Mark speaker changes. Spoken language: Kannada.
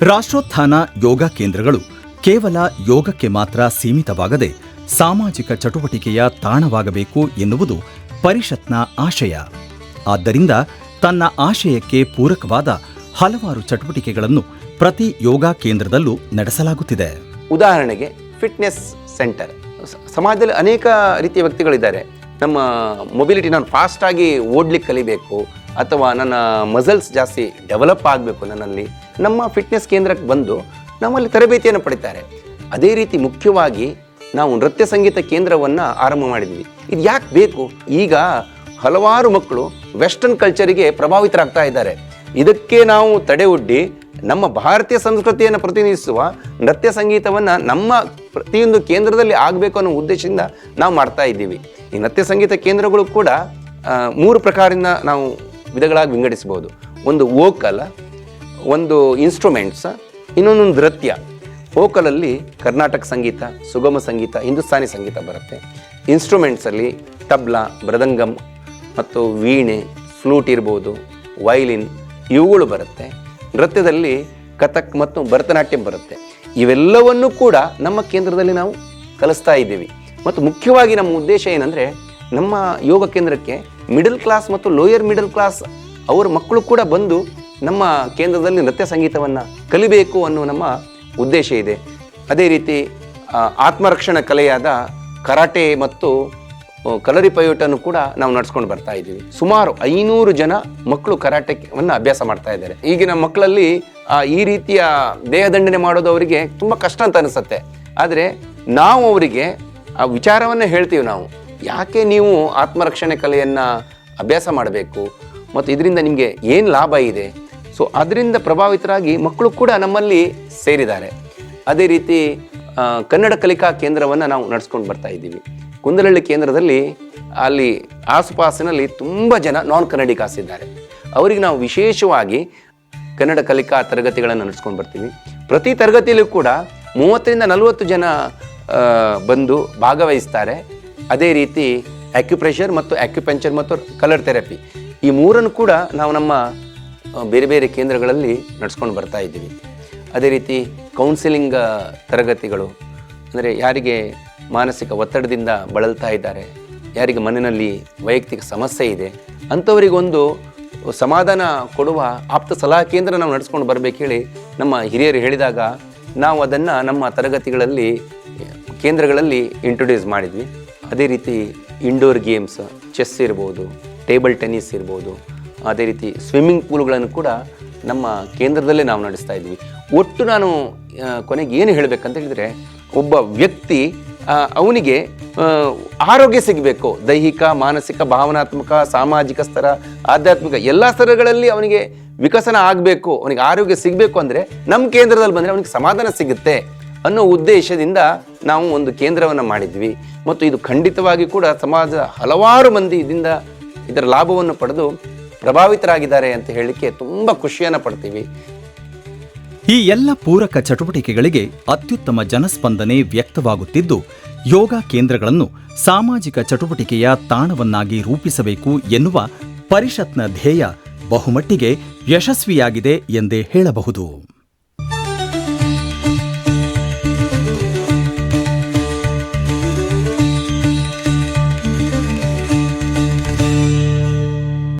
Speaker 1: ರಾಷ್ಟ್ರೋತ್ಥಾನ ಯೋಗ ಕೇಂದ್ರಗಳು ಕೇವಲ ಯೋಗಕ್ಕೆ ಮಾತ್ರ ಸೀಮಿತವಾಗದೆ ಸಾಮಾಜಿಕ ಚಟುವಟಿಕೆಯ ತಾಣವಾಗಬೇಕು ಎನ್ನುವುದು ಪರಿಷತ್ನ ಆಶಯ. ಆದ್ದರಿಂದ ತನ್ನ ಆಶಯಕ್ಕೆ ಪೂರಕವಾದ ಹಲವಾರು ಚಟುವಟಿಕೆಗಳನ್ನು ಪ್ರತಿ ಯೋಗ ಕೇಂದ್ರದಲ್ಲೂ ನಡೆಸಲಾಗುತ್ತಿದೆ.
Speaker 2: ಉದಾಹರಣೆಗೆ ಫಿಟ್ನೆಸ್ ಸೆಂಟರ್. ಸಮಾಜದಲ್ಲಿ ಅನೇಕ ರೀತಿಯ ವ್ಯಕ್ತಿಗಳಿದ್ದಾರೆ. ನಮ್ಮ ಮೊಬಿಲಿಟಿ ನಾನು ಫಾಸ್ಟಾಗಿ ಓಡ್ಲಿಕ್ಕೆ ಕಲಿಬೇಕು ಅಥವಾ ನನ್ನ ಮಸಲ್ಸ್ ಜಾಸ್ತಿ ಡೆವಲಪ್ ಆಗಬೇಕು ನನ್ನಲ್ಲಿ. ನಮ್ಮ ಫಿಟ್ನೆಸ್ ಕೇಂದ್ರಕ್ಕೆ ಬಂದು ನಮ್ಮಲ್ಲಿ ತರಬೇತಿಯನ್ನು ಪಡಿತಾರೆ. ಅದೇ ರೀತಿ ಮುಖ್ಯವಾಗಿ ನಾವು ನೃತ್ಯ ಸಂಗೀತ ಕೇಂದ್ರವನ್ನು ಆರಂಭ ಮಾಡಿದ್ವಿ. ಇದು ಯಾಕೆ ಬೇಕು? ಈಗ ಹಲವಾರು ಮಕ್ಕಳು ವೆಸ್ಟರ್ನ್ ಕಲ್ಚರಿಗೆ ಪ್ರಭಾವಿತರಾಗ್ತಾ ಇದ್ದಾರೆ. ಇದಕ್ಕೆ ನಾವು ತಡೆ ಒಡ್ಡಿ ನಮ್ಮ ಭಾರತೀಯ ಸಂಸ್ಕೃತಿಯನ್ನು ಪ್ರತಿನಿಧಿಸುವ ನೃತ್ಯ ಸಂಗೀತವನ್ನು ನಮ್ಮ ಪ್ರತಿಯೊಂದು ಕೇಂದ್ರದಲ್ಲಿ ಆಗಬೇಕು ಅನ್ನೋ ಉದ್ದೇಶದಿಂದ ನಾವು ಮಾಡ್ತಾ ಇದ್ದೀವಿ. ಈ ನೃತ್ಯ ಸಂಗೀತ ಕೇಂದ್ರಗಳು ಕೂಡ ಮೂರು ಪ್ರಕಾರದಿಂದ ನಾವು ವಿಧಗಳಾಗಿ ವಿಂಗಡಿಸಬಹುದು. ಒಂದು ವೋಕಲ್ ಒಂದು ಇನ್ಸ್ಟ್ರೂಮೆಂಟ್ಸ್ ಇನ್ನೊಂದು ನೃತ್ಯ. ವೋಕಲಲ್ಲಿ ಕರ್ನಾಟಕ ಸಂಗೀತ, ಸುಗಮ ಸಂಗೀತ, ಹಿಂದೂಸ್ತಾನಿ ಸಂಗೀತ ಬರುತ್ತೆ. ಇನ್ಸ್ಟ್ರೂಮೆಂಟ್ಸಲ್ಲಿ ತಬ್ಲಾ ಮೃದಂಗಂ ಮತ್ತು ವೀಣೆ ಫ್ಲೂಟ್ ಇರ್ಬೋದು ವೈಲಿನ್ ಇವುಗಳು ಬರುತ್ತೆ. ನೃತ್ಯದಲ್ಲಿ ಕಥಕ್ ಮತ್ತು ಭರತನಾಟ್ಯಂ ಬರುತ್ತೆ. ಇವೆಲ್ಲವನ್ನೂ ಕೂಡ ನಮ್ಮ ಕೇಂದ್ರದಲ್ಲಿ ನಾವು ಕಲಿಸ್ತಾ ಇದ್ದೀವಿ. ಮತ್ತು ಮುಖ್ಯವಾಗಿ ನಮ್ಮ ಉದ್ದೇಶ ಏನಂದರೆ, ನಮ್ಮ ಯೋಗ ಕೇಂದ್ರಕ್ಕೆ ಮಿಡಲ್ ಕ್ಲಾಸ್ ಮತ್ತು ಲೋಯರ್ ಮಿಡಲ್ ಕ್ಲಾಸ್ ಅವರ ಮಕ್ಕಳು ಕೂಡ ಬಂದು ನಮ್ಮ ಕೇಂದ್ರದಲ್ಲಿ ನೃತ್ಯ ಸಂಗೀತವನ್ನು ಕಲಿಬೇಕು ಅನ್ನೋ ನಮ್ಮ ಉದ್ದೇಶ ಇದೆ. ಅದೇ ರೀತಿ ಆತ್ಮರಕ್ಷಣಾ ಕಲೆಯಾದ ಕರಾಟೆ ಮತ್ತು ಕಲರಿ ಪಯೋಟನ್ನು ಕೂಡ ನಾವು ನಡೆಸ್ಕೊಂಡು ಬರ್ತಾ ಇದ್ದೀವಿ. ಸುಮಾರು ಐನೂರು ಜನ ಮಕ್ಕಳು ಕರಾಟೆವನ್ನು ಅಭ್ಯಾಸ ಮಾಡ್ತಾ ಇದ್ದಾರೆ. ಈಗಿನ ಮಕ್ಕಳಲ್ಲಿ ಈ ರೀತಿಯ ದೇಹದಂಡನೆ ಮಾಡೋದು ಅವರಿಗೆ ತುಂಬ ಕಷ್ಟ ಅಂತ ಅನಿಸುತ್ತೆ. ಆದರೆ ನಾವು ಅವರಿಗೆ ಆ ವಿಚಾರವನ್ನು ಹೇಳ್ತೀವಿ ನಾವು. ಯಾಕೆ ನೀವು ಆತ್ಮರಕ್ಷಣೆ ಕಲೆಯನ್ನು ಅಭ್ಯಾಸ ಮಾಡಬೇಕು? ಮತ್ತು ಇದರಿಂದ ನಿಮಗೆ ಏನು ಲಾಭ ಇದೆ? ಸೊ ಅದರಿಂದ ಪ್ರಭಾವಿತರಾಗಿ ಮಕ್ಕಳು ಕೂಡ ನಮ್ಮಲ್ಲಿ ಸೇರಿದ್ದಾರೆ. ಅದೇ ರೀತಿ ಕನ್ನಡ ಕಲಿಕಾ ಕೇಂದ್ರವನ್ನು ನಾವು ನಡೆಸ್ಕೊಂಡು ಬರ್ತಾ ಇದ್ದೀವಿ. ಕುಂದಲಹಳ್ಳಿ ಕೇಂದ್ರದಲ್ಲಿ ಅಲ್ಲಿ ಆಸುಪಾಸಿನಲ್ಲಿ ತುಂಬ ಜನ ನಾನ್ ಕನ್ನಡಿಗಾಸ್ ಇದ್ದಾರೆ ಅವರಿಗೆ ನಾವು ವಿಶೇಷವಾಗಿ ಕನ್ನಡ ಕಲಿಕಾ ತರಗತಿಗಳನ್ನು ನಡೆಸ್ಕೊಂಡು ಬರ್ತೀವಿ. ಪ್ರತಿ ತರಗತಿಯಲ್ಲೂ ಕೂಡ ಮೂವತ್ತರಿಂದ ನಲವತ್ತು ಜನ ಬಂದು ಭಾಗವಹಿಸ್ತಾರೆ. ಅದೇ ರೀತಿ ಆಕ್ಯುಪ್ರೆಷರ್ ಮತ್ತು ಆಕ್ಯುಪಂಚರ್ ಮತ್ತು ಕಲರ್ ಥೆರಪಿ ಈ ಮೂರನ್ನು ಕೂಡ ನಾವು ನಮ್ಮ ಬೇರೆ ಬೇರೆ ಕೇಂದ್ರಗಳಲ್ಲಿ ನಡೆಸ್ಕೊಂಡು ಬರ್ತಾ ಇದ್ದೀವಿ. ಅದೇ ರೀತಿ ಕೌನ್ಸಿಲಿಂಗ್ ತರಗತಿಗಳು, ಅಂದರೆ ಯಾರಿಗೆ ಮಾನಸಿಕ ಒತ್ತಡದಿಂದ ಬಳಲ್ತಾ ಇದ್ದಾರೆ, ಯಾರಿಗೆ ಮನೆಯಲ್ಲಿ ವೈಯಕ್ತಿಕ ಸಮಸ್ಯೆ ಇದೆ, ಅಂಥವರಿಗೊಂದು ಸಮಾಧಾನ ಕೊಡುವ ಆಪ್ತ ಸಲಹಾ ಕೇಂದ್ರ ನಾವು ನಡೆಸ್ಕೊಂಡು ಬರಬೇಕು ಹೇಳಿ ನಮ್ಮ ಹಿರಿಯರು ಹೇಳಿದಾಗ ನಾವು ಅದನ್ನು ನಮ್ಮ ತರಗತಿಗಳಲ್ಲಿ, ಕೇಂದ್ರಗಳಲ್ಲಿ ಇಂಟ್ರೊಡ್ಯೂಸ್ ಮಾಡಿದ್ವಿ. ಅದೇ ರೀತಿ ಇಂಡೋರ್ ಗೇಮ್ಸ್ ಚೆಸ್ ಇರ್ಬೋದು ಟೇಬಲ್ ಟೆನ್ನಿಸ್ ಇರ್ಬೋದು ಅದೇ ರೀತಿ ಸ್ವಿಮ್ಮಿಂಗ್ ಪೂಲ್ಗಳನ್ನು ಕೂಡ ನಮ್ಮ ಕೇಂದ್ರದಲ್ಲೇ ನಾವು ನಡೆಸ್ತಾ ಇದ್ವಿ ಒಟ್ಟು ನಾನು ಕೊನೆಗೆ ಏನು ಹೇಳಬೇಕಂತ ಹೇಳಿದರೆ, ಒಬ್ಬ ವ್ಯಕ್ತಿ ಅವನಿಗೆ ಆರೋಗ್ಯ ಸಿಗಬೇಕು. ದೈಹಿಕ, ಮಾನಸಿಕ, ಭಾವನಾತ್ಮಕ, ಸಾಮಾಜಿಕ ಸ್ತರ, ಆಧ್ಯಾತ್ಮಿಕ ಎಲ್ಲ ಸ್ತರಗಳಲ್ಲಿ ಅವನಿಗೆ ವಿಕಸನ ಆಗಬೇಕು. ಅವನಿಗೆ ಆರೋಗ್ಯ ಸಿಗಬೇಕು ಅಂದರೆ ನಮ್ಮ ಕೇಂದ್ರದಲ್ಲಿ ಬಂದರೆ ಅವನಿಗೆ ಸಮಾಧಾನ ಸಿಗುತ್ತೆ ಅನ್ನೋ ಉದ್ದೇಶದಿಂದ ನಾವು ಒಂದು ಕೇಂದ್ರವನ್ನು ಮಾಡಿದ್ವಿ. ಮತ್ತು ಇದು ಖಂಡಿತವಾಗಿ ಕೂಡ ಸಮಾಜ ಹಲವಾರು ಮಂದಿ ಇದರಿಂದ ಇದರ ಲಾಭವನ್ನು ಪಡೆದು ಪ್ರಭಾವಿತರಾಗಿದ್ದಾರೆ ಅಂತ ಹೇಳಲಿಕ್ಕೆ ತುಂಬ ಖುಷಿಯನ್ನು ಪಡ್ತೀವಿ.
Speaker 1: ಈ ಎಲ್ಲ ಪೂರಕ ಚಟುವಟಿಕೆಗಳಿಗೆ ಅತ್ಯುತ್ತಮ ಜನಸ್ಪಂದನೆ ವ್ಯಕ್ತವಾಗುತ್ತಿದ್ದು, ಯೋಗ ಕೇಂದ್ರಗಳನ್ನು ಸಾಮಾಜಿಕ ಚಟುವಟಿಕೆಯ ತಾಣವನ್ನಾಗಿ ರೂಪಿಸಬೇಕು ಎನ್ನುವ ಪರಿಷತ್ನ ಧ್ಯೇಯ ಬಹುಮಟ್ಟಿಗೆ ಯಶಸ್ವಿಯಾಗಿದೆ ಎಂದೇ ಹೇಳಬಹುದು.